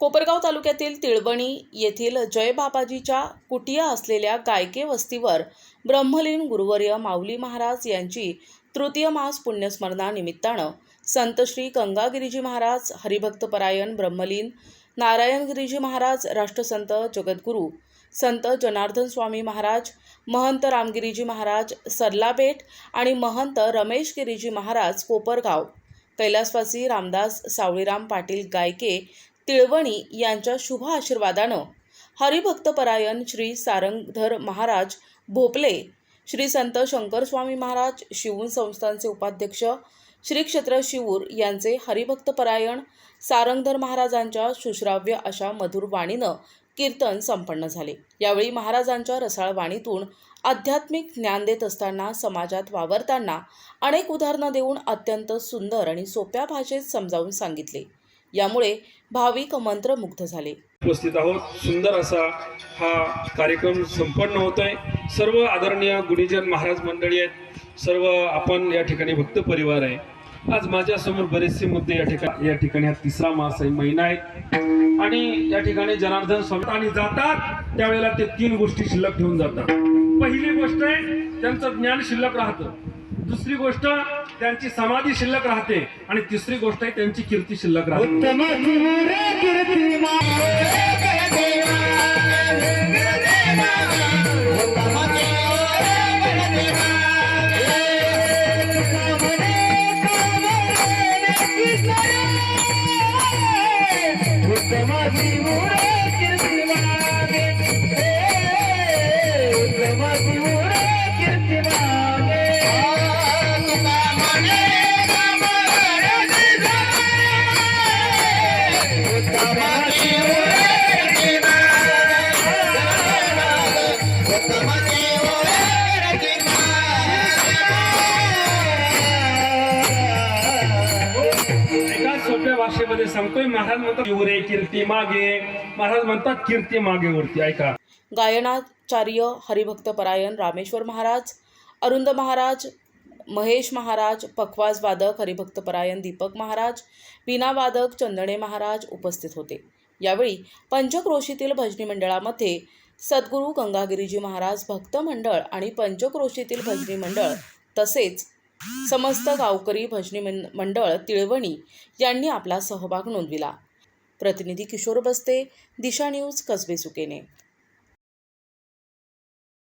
कोपरगाव तालुक्यातील तिळवणी येथील जयबाबाजीच्या कुटिया असलेल्या गायके वस्तीवर ब्रह्मलीन गुरुवर्य माऊली महाराज यांची तृतीय मास पुण्यस्मरणानिमित्तानं संत श्री गंगागिरीजी महाराज हरिभक्तपरायण ब्रह्मलीन नारायणगिरीजी महाराज राष्ट्रसंत जगद्गुरू संत जनार्दन स्वामी महाराज महंत रामगिरीजी महाराज सरलाबेट आणि महंत रमेश गिरीजी महाराज कोपरगाव. कैलासवासी रामदास सावळीराम पाटील गायके तिळवणी यांच्या शुभ आशीर्वादानं हरिभक्तपरायण श्री सारंगधर महाराज भोपले श्री संत शंकरस्वामी महाराज शिवून संस्थांचे उपाध्यक्ष श्री क्षेत्र शिवूर यांचे हरिभक्तपरायण सारंगधर महाराजांच्या सुश्राव्य अशा मधुर वाणीनं कीर्तन संपन्न झाले. यावेळी महाराजांच्या रसाळ वाणीतून आध्यात्मिक ज्ञान देत असताना समाजात वावरताना अनेक उदाहरणं देऊन अत्यंत सुंदर आणि सोप्या भाषेत समजावून सांगितले. यामुळे भाविक मंत्रमुग्ध झाले. उपस्थित आहोत. सुंदर असा हा कार्यक्रम संपन्न होत आहे सर्व आदरणीय गुणीजन महाराज मंडळी आहेत. सर्व आपण या ठिकाणी भक्त परिवार आहे. आज माझ्यासमोर बरेचसे मुद्दे या ठिकाणी या ठिकाणी हा तिसरा मास आहे महिना आहे. आणि या ठिकाणी जनार्दन स्वामी आणि जातात. त्यावेळेला ते तीन गोष्टी शिल्लक ठेवून जातात. पहिली गोष्ट आहे त्यांचं ज्ञान शिल्लक राहतं. दुसरी गोष्ट त्यांची समाधी शिल्लक राहते. आणि तिसरी गोष्ट आहे त्यांची कीर्ती शिल्लक राहते. भाषेमध्ये सांगतोय महाराज म्हणतात उरे कीर्ती मागे. महाराज म्हणतात कीर्ती मागे वरती. ऐका. गायनाचार्य हरिभक्तपरायण रामेश्वर महाराज अरुंद महाराज महेश महाराज पखवाज वादक हरिभक्तपरायण दीपक महाराज वीणा वादक चंदणे महाराज उपस्थित होते. यावेळी पंचक्रोशीतील भजनी मंडळामध्ये सद्गुरू गंगागिरीजी महाराज भक्त मंडळ आणि पंचक्रोशीतील भजनी मंडळ तसेच समस्त गावकरी भजनी मंडळ तिळवणी यांनी आपला सहभाग नोंदविला. प्रतिनिधी किशोर बस्ते दिशा न्यूज कसबे सुकेने.